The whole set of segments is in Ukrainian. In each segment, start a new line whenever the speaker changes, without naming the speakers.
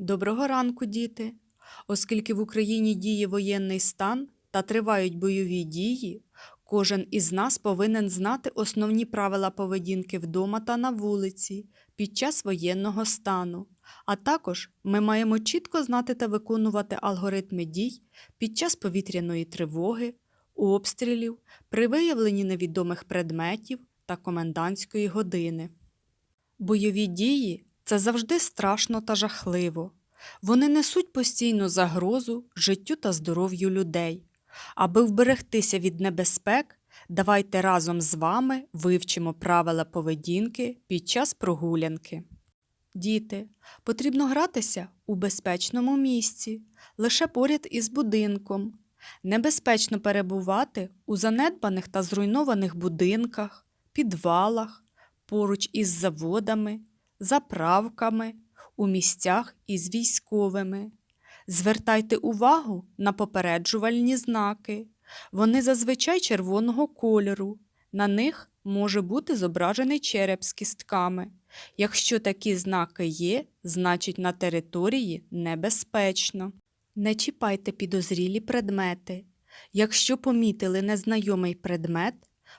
Доброго ранку, діти! Оскільки в Україні діє воєнний стан та тривають бойові дії, кожен із нас повинен знати основні правила поведінки вдома та на вулиці під час воєнного стану. А також ми маємо чітко знати та виконувати алгоритми дій під час повітряної тривоги, обстрілів, при виявленні невідомих предметів та комендантської години. Бойові дії це завжди страшно та жахливо. Вони несуть постійну загрозу життю та здоров'ю людей. Аби вберегтися від небезпек, давайте разом з вами вивчимо правила поведінки під час прогулянки. Діти, потрібно гратися у безпечному місці, лише поряд із будинком. Небезпечно перебувати у занедбаних та зруйнованих будинках, підвалах, поруч із заводами, заправками, у місцях із військовими. Звертайте увагу на попереджувальні знаки. Вони зазвичай червоного кольору. На них може бути зображений череп з кістками. Якщо такі знаки є, значить на території небезпечно. Не чіпайте підозрілі предмети. Якщо помітили незнайомий предмет,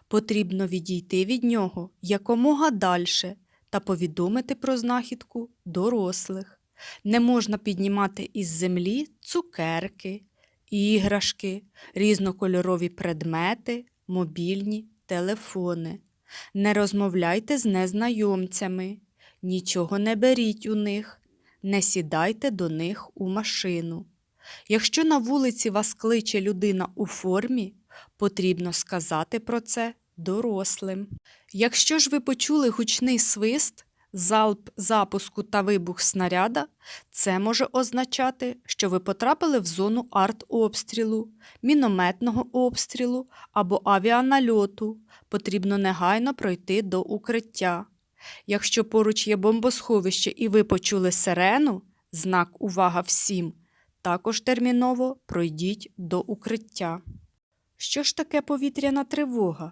потрібно відійти від нього якомога дальше та повідомити про знахідку дорослих. Не можна піднімати із землі цукерки, іграшки, різнокольорові предмети, мобільні телефони. Не розмовляйте з незнайомцями, нічого не беріть у них, не сідайте до них у машину. Якщо на вулиці вас кличе людина у формі, потрібно сказати про це дорослим. Якщо ж ви почули гучний свист, залп запуску та вибух снаряда, це може означати, що ви потрапили в зону артобстрілу, мінометного обстрілу або авіанальоту. Потрібно негайно пройти до укриття. Якщо поруч є бомбосховище і ви почули сирену, знак увага всім, також терміново пройдіть до укриття. Що ж таке повітряна тривога?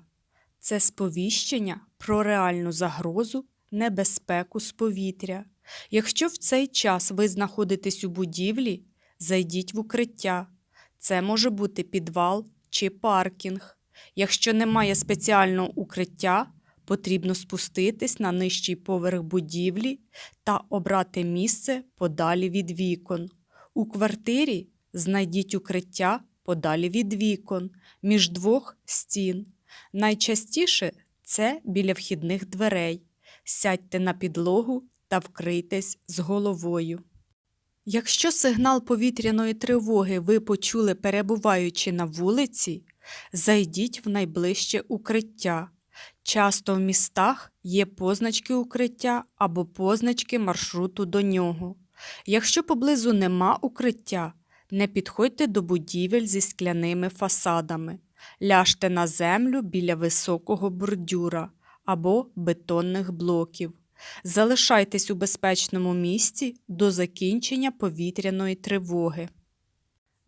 Це сповіщення про реальну загрозу, небезпеку з повітря. Якщо в цей час ви знаходитесь у будівлі, зайдіть в укриття. Це може бути підвал чи паркінг. Якщо немає спеціального укриття, потрібно спуститись на нижчий поверх будівлі та обрати місце подалі від вікон. У квартирі знайдіть укриття подалі від вікон, між двох стін. Найчастіше це біля вхідних дверей. Сядьте на підлогу та вкрийтесь з головою. Якщо сигнал повітряної тривоги ви почули, перебуваючи на вулиці, зайдіть в найближче укриття. Часто в містах є позначки укриття або позначки маршруту до нього. Якщо поблизу нема укриття, не підходьте до будівель зі скляними фасадами. Ляжте на землю біля високого бордюра або бетонних блоків. Залишайтесь у безпечному місці до закінчення повітряної тривоги.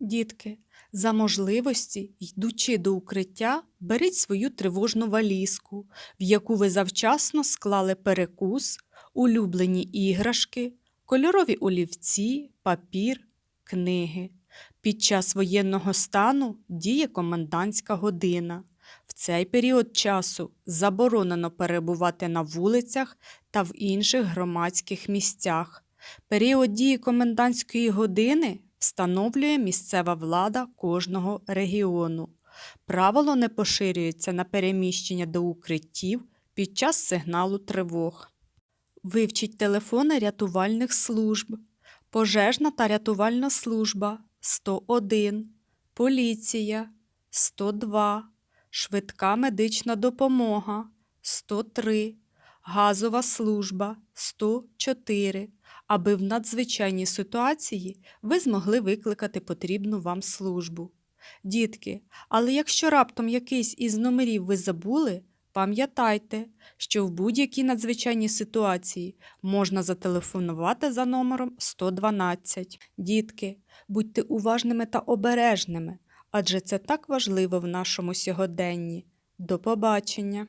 Дітки, за можливості, йдучи до укриття, беріть свою тривожну валізку, в яку ви завчасно склали перекус, улюблені іграшки, кольорові олівці, папір, книги. Під час воєнного стану діє комендантська година. В цей період часу заборонено перебувати на вулицях та в інших громадських місцях. Період дії комендантської години встановлює місцева влада кожного регіону. Правило не поширюється на переміщення до укриттів під час сигналу тривог. Вивчіть телефони рятувальних служб. Пожежна та рятувальна служба 101, поліція 102, швидка медична допомога 103, газова служба 104, аби в надзвичайній ситуації ви змогли викликати потрібну вам службу. Дітки, але якщо раптом якийсь із номерів ви забули, пам'ятайте, що в будь-якій надзвичайній ситуації можна зателефонувати за номером 112. Дітки, будьте уважними та обережними, адже це так важливо в нашому сьогоденні. До побачення!